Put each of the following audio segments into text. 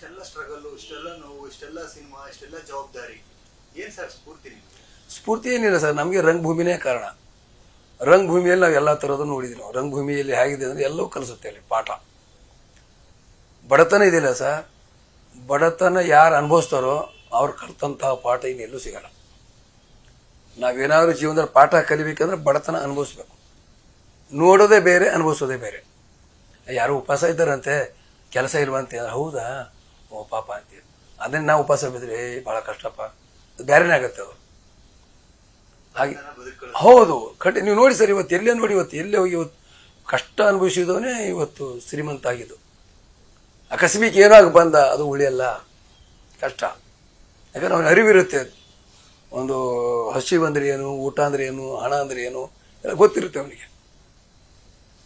ಇಷ್ಟೆಲ್ಲ ಸ್ಟ್ರಗಲ್ ಇಷ್ಟೆಲ್ಲ ನೋವು, ಇಷ್ಟೆಲ್ಲ ಸಿನಿಮಾ, ಇಷ್ಟೆಲ್ಲ ಜವಾಬ್ದಾರಿ. ಏನ್ ಸರ್ ಸ್ಫೂರ್ತಿ ಸ್ಫೂರ್ತಿ ಏನಿಲ್ಲ ಸರ್, ನಮಗೆ ರಂಗಭೂಮಿನೇ ಕಾರಣ. ರಂಗಭೂಮಿಯಲ್ಲಿ ನಾವು ಎಲ್ಲ ಥರದ ನೋಡಿದ್ವಿ ನಾವು. ರಂಗಭೂಮಿಯಲ್ಲಿ ಹೇಗಿದೆ ಅಂದರೆ ಎಲ್ಲವೂ ಕಲಿಸುತ್ತೆ ಅಲ್ಲಿ ಪಾಠ. ಬಡತನ ಇದೆಯಲ್ಲ ಸರ್, ಬಡತನ ಯಾರು ಅನುಭವಿಸ್ತಾರೋ ಅವ್ರು ಕಲ್ತಂತಹ ಪಾಠ ಇನ್ನೆಲ್ಲೂ ಸಿಗಲ್ಲ. ನಾವೇನಾದ್ರೂ ಜೀವನದಲ್ಲಿ ಪಾಠ ಕಲಿಬೇಕಂದ್ರೆ ಬಡತನ ಅನುಭವಿಸ್ಬೇಕು. ನೋಡೋದೇ ಬೇರೆ, ಅನುಭವಿಸೋದೇ ಬೇರೆ. ಯಾರು ಉಪವಾಸ ಇದ್ದಾರಂತೆ, ಕೆಲಸ ಇಲ್ವಂತೆ. ಹೌದಾ? ಓ, ಪಾಪ ಅಂತೀವಿ ಅದನ್ನ ನಾವು ಉಪವಾಸ ಬಿದ್ರೆ ಭಾಳ ಕಷ್ಟಪ್ಪ. ಬೇರೆನೇ ಆಗತ್ತೆ ಅದು ಹಾಗೆ, ಹೌದು ಕಟ್ಟಿ ನೀವು ನೋಡಿ ಸರ್, ಇವತ್ತು ಎಲ್ಲೇ ನೋಡಿ, ಇವತ್ತು ಎಲ್ಲೇ ಹೋಗಿ, ಇವತ್ತು ಕಷ್ಟ ಅನುಭವಿಸಿದವನೇ ಇವತ್ತು ಶ್ರೀಮಂತ ಆಗಿದ್ದು. ಅಕಸ್ಮಿಕ್ ಏನಾಗ ಬಂದ, ಅದು ಉಳಿಯಲ್ಲ ಕಷ್ಟ. ಯಾಕಂದ್ರೆ ಅವನ ಅರಿವಿರುತ್ತೆ ಒಂದು ಹಸಿ ಅಂದ್ರೆ ಏನು, ಊಟ ಅಂದ್ರೆ ಏನು, ಹಣ ಅಂದ್ರೆ ಏನು, ಎಲ್ಲ ಗೊತ್ತಿರುತ್ತೆ ಅವನಿಗೆ.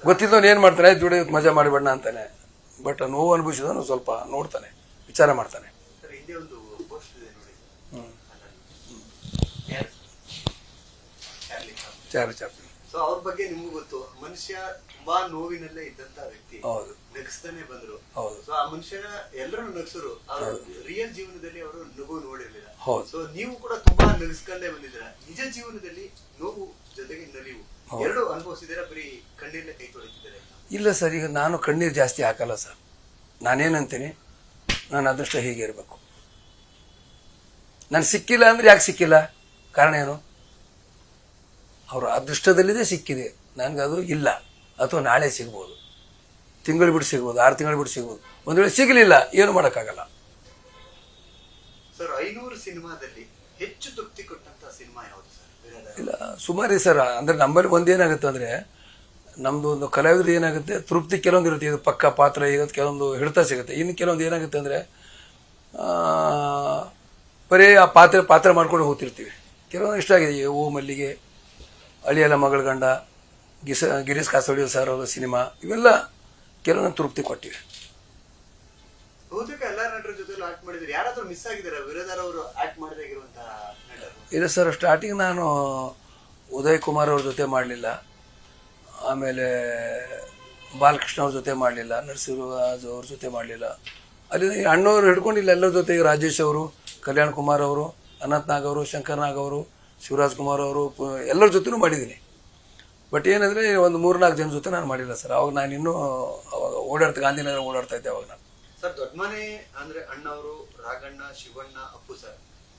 ಗೊತ್ತಿದ್ದವನು ಏನು ಮಾಡ್ತಾನೆ ದುಡಿ ಮಜಾ ಮಾಡಿಬೇಡ ಅಂತಾನೆ. ಬಟ್ ನೋವು ಅನುಭವಿಸಿದವನು ಸ್ವಲ್ಪ ನೋಡ್ತಾನೆ. ವಿಚಾರ ಮಾಡ್ತಾನೆ? Charlie Chaplin. ಸೊ ಅವ್ರ ಬಗ್ಗೆ ನಿಮ್ಗೂ ಗೊತ್ತು ಮನುಷ್ಯ ತುಂಬಾ ನೋವಿನಲ್ಲೇ ಇದ್ದಂತ ವ್ಯಕ್ತಿ. ಹೌದು. ನಗಿಸ್ತಾನೆ ಬಂದ್ರು. ಹೌದು. ಸೊ ಆ ಮನುಷ್ಯನ ಎಲ್ಲರೂ ನಗಿಸರು ರಿಯಲ್ ಜೀವನದಲ್ಲಿ ಅವರು ನಗು ನೋಡಿರ್ಲಿಲ್ಲ. ಹೌದು. ಸೊ ನೀವು ಕೂಡ ತುಂಬಾ ನಗಿಸ್ಕೊಂಡೇ ಬಂದಿದ್ದೀರಾ? ನಿಜ ಜೀವನದಲ್ಲಿ ನೋವು ಜೊತೆಗೆ ನಲಿವು. ಎರಡು ಅನುಭವಿಸಿದ್ದೀರಾ? ಬರೀ ಕಣ್ಣೀರ್ಲೆ ಕೈ ತೊಳಿತಿದ್ದಾರೆ? ಇಲ್ಲ ಸರ್ ಈಗ ನಾನು ಕಣ್ಣೀರು ಜಾಸ್ತಿ ಹಾಕಲ್ಲ ಸರ್. ನಾನೇನಂತೀನಿ? ನಾನು ಅದೃಷ್ಟ ಹೀಗೆ ಇರಬೇಕು. ನಾನು ಸಿಕ್ಕಿಲ್ಲ ಅಂದ್ರೆ ಯಾಕೆ ಸಿಕ್ಕಿಲ್ಲ? ಕಾರಣ ಏನು? ಅವರು ಅದೃಷ್ಟದಲ್ಲಿದೆ ಸಿಕ್ಕಿದೆ. ನನಗದು ಇಲ್ಲ. ಅಥವಾ ನಾಳೆ ಸಿಗ್ಬೋದು. ತಿಂಗಳು ಬಿಟ್ಟು ಸಿಗ್ಬೋದು ಆರು ತಿಂಗಳು ಬಿಟ್ಟು ಸಿಗ್ಬೋದು. ಒಂದು ವೇಳೆ ಸಿಗಲಿಲ್ಲ ಏನು ಮಾಡೋಕ್ಕಾಗಲ್ಲ. ಸರ್ ಐನೂರು ಸಿನಿಮಾದಲ್ಲಿ ಹೆಚ್ಚು ತೃಪ್ತಿ ಕೊಟ್ಟಂತ ಸಿನಿಮಾ ಯಾವುದು ಸರ್? ಇಲ್ಲ ಸುಮಾರಿ ಸರ್ ಅಂದ್ರೆ ನಮ್ಮಲ್ಲಿ ಒಂದೇನಾಗುತ್ತೆ ಅಂದ್ರೆ ನಮ್ದು ಒಂದು ಕಲಾವಿದ್ರು ಏನಾಗುತ್ತೆ ತೃಪ್ತಿ ಕೆಲವೊಂದು ಇರುತ್ತೆ. ಇದು ಪಕ್ಕ ಪಾತ್ರ ಇರೋದು ಕೆಲವೊಂದು ಹಿಡಿತ ಸಿಗುತ್ತೆ. ಇನ್ನು ಕೆಲವೊಂದು ಏನಾಗುತ್ತೆ ಅಂದ್ರೆ ಬರೀ ಆ ಪಾತ್ರೆ ಪಾತ್ರ ಮಾಡ್ಕೊಂಡು ಹೋಗ್ತಿರ್ತೀವಿ. ಕೆಲವೊಂದು ಇಷ್ಟ ಆಗಿದೆ. ಓ ಮಲ್ಲಿಗೆ ಅಳಿಯಲ ಮಗಳ ಗಂಡ ಗಿಸ ಗಿರೀಶ್ ಕಾಸೋಡಿ ಸರ್ ಅವರ ಸಿನಿಮಾ ಇವೆಲ್ಲ ಕೆಲವೊಂದು ತೃಪ್ತಿ ಕೊಟ್ಟಿವೆ. ಇಲ್ಲ ಸರ್ ಸ್ಟಾರ್ಟಿಂಗ್ ನಾನು ಉದಯ್ ಕುಮಾರ್ ಅವ್ರ ಜೊತೆ ಮಾಡಲಿಲ್ಲ. ಆಮೇಲೆ ಬಾಲಕೃಷ್ಣ ಅವ್ರ ಜೊತೆ ಮಾಡಲಿಲ್ಲ, ನರಸಿಂಹರಾಜ್ ಅವ್ರ ಜೊತೆ ಮಾಡಲಿಲ್ಲ. ಅಲ್ಲಿ ಅಣ್ಣವ್ರು ಹಿಡ್ಕೊಂಡಿಲ್ಲ ಎಲ್ಲರ ಜೊತೆ ರಾಜೇಶ್ ಅವರು, ಕಲ್ಯಾಣ್ ಕುಮಾರ್ ಅವರು ಅನಂತ್ ನಾಗ್ ಅವರು ಶಂಕರ್ ನಾಗ್ ಅವರು, ಶಿವರಾಜ್ ಕುಮಾರ್ ಅವರು ಎಲ್ಲರ ಜೊತೆನೂ ಮಾಡಿದ್ದೀನಿ. ಬಟ್ ಏನಂದರೆ ಒಂದು ಮೂರು ನಾಲ್ಕು ಜನ ಜೊತೆ ನಾನು ಮಾಡಿಲ್ಲ ಸರ್. ಅವಾಗ ನಾನು ಇನ್ನೂ, ಅವಾಗ ಓಡಾಡ್ತಾ, ಗಾಂಧಿನಗರ ಓಡಾಡ್ತಾ ಇದ್ದೆ ಅವಾಗ ನಾನು. ಸರ್ ದೊಡ್ಡಮನೆ ಅಂದ್ರೆ ಅಣ್ಣವರು ರಾಘಣ್ಣ ಶಿವಣ್ಣ, ಅಪ್ಪು ಸರ್.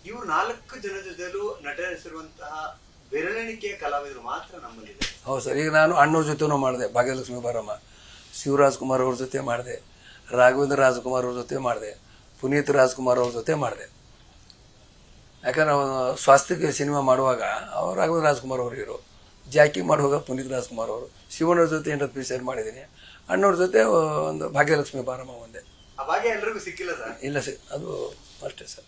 ಇವ್ರು ನಾಲ್ಕು ಜನ ಜೊತೆಲೂ ನಟರಿಸಿರುವಂತಹ ಬೆರಳೆಣಿಕೆಯ ಕಲಾವಿದರು ಮಾತ್ರ ನಮ್ಮಲ್ಲಿದೆ ಹೌದು ಸರ್ ಈಗ ನಾನು ಅಣ್ಣವ್ರ ಜೊತೆನೂ ಮಾಡಿದೆ ಭಾಗ್ಯಲಕ್ಷ್ಮಿ ಬಾರಮ್ಮ ಶಿವರಾಜ್ ಕುಮಾರ್ ಅವ್ರ ಜೊತೆ ಮಾಡಿದೆ ರಾಘವೇಂದ್ರ ರಾಜ್ಕುಮಾರ್ ಅವ್ರ ಜೊತೆ ಮಾಡಿದೆ ಪುನೀತ್ ರಾಜ್ಕುಮಾರ್ ಅವ್ರ ಜೊತೆ ಮಾಡಿದೆ. ಯಾಕಂದ್ರೆ ಅವನು ಸ್ವಾಸ್ಥ್ಯಕ್ಕೆ ಸಿನಿಮಾ ಮಾಡುವಾಗ ಅವ್ರು ರಾಘವೇಂದ್ರ ರಾಜ್ಕುಮಾರ್ ಅವರು ಇರೋ ಜಾಕಿ ಮಾಡುವಾಗ ಪುನೀತ್ ರಾಜ್ಕುಮಾರ್ ಅವರು. ಶಿವಣ್ಣವ್ರ ಜೊತೆ ಎಂಟು ಪಿಕ್ಚರ್ ಮಾಡಿದ್ದೀನಿ. ಅಣ್ಣವ್ರ ಜೊತೆ ಒಂದು ಭಾಗ್ಯಲಕ್ಷ್ಮಿ ಬಾರಮ್ಮ ಒಂದೇ. ಆ ಭಾಗ್ಯ ಎಲ್ರಿಗೂ ಸಿಕ್ಕಿಲ್ಲ ಸರ್? ಇಲ್ಲ ಸರ್ ಅದು ಅಷ್ಟೇ ಸರ್.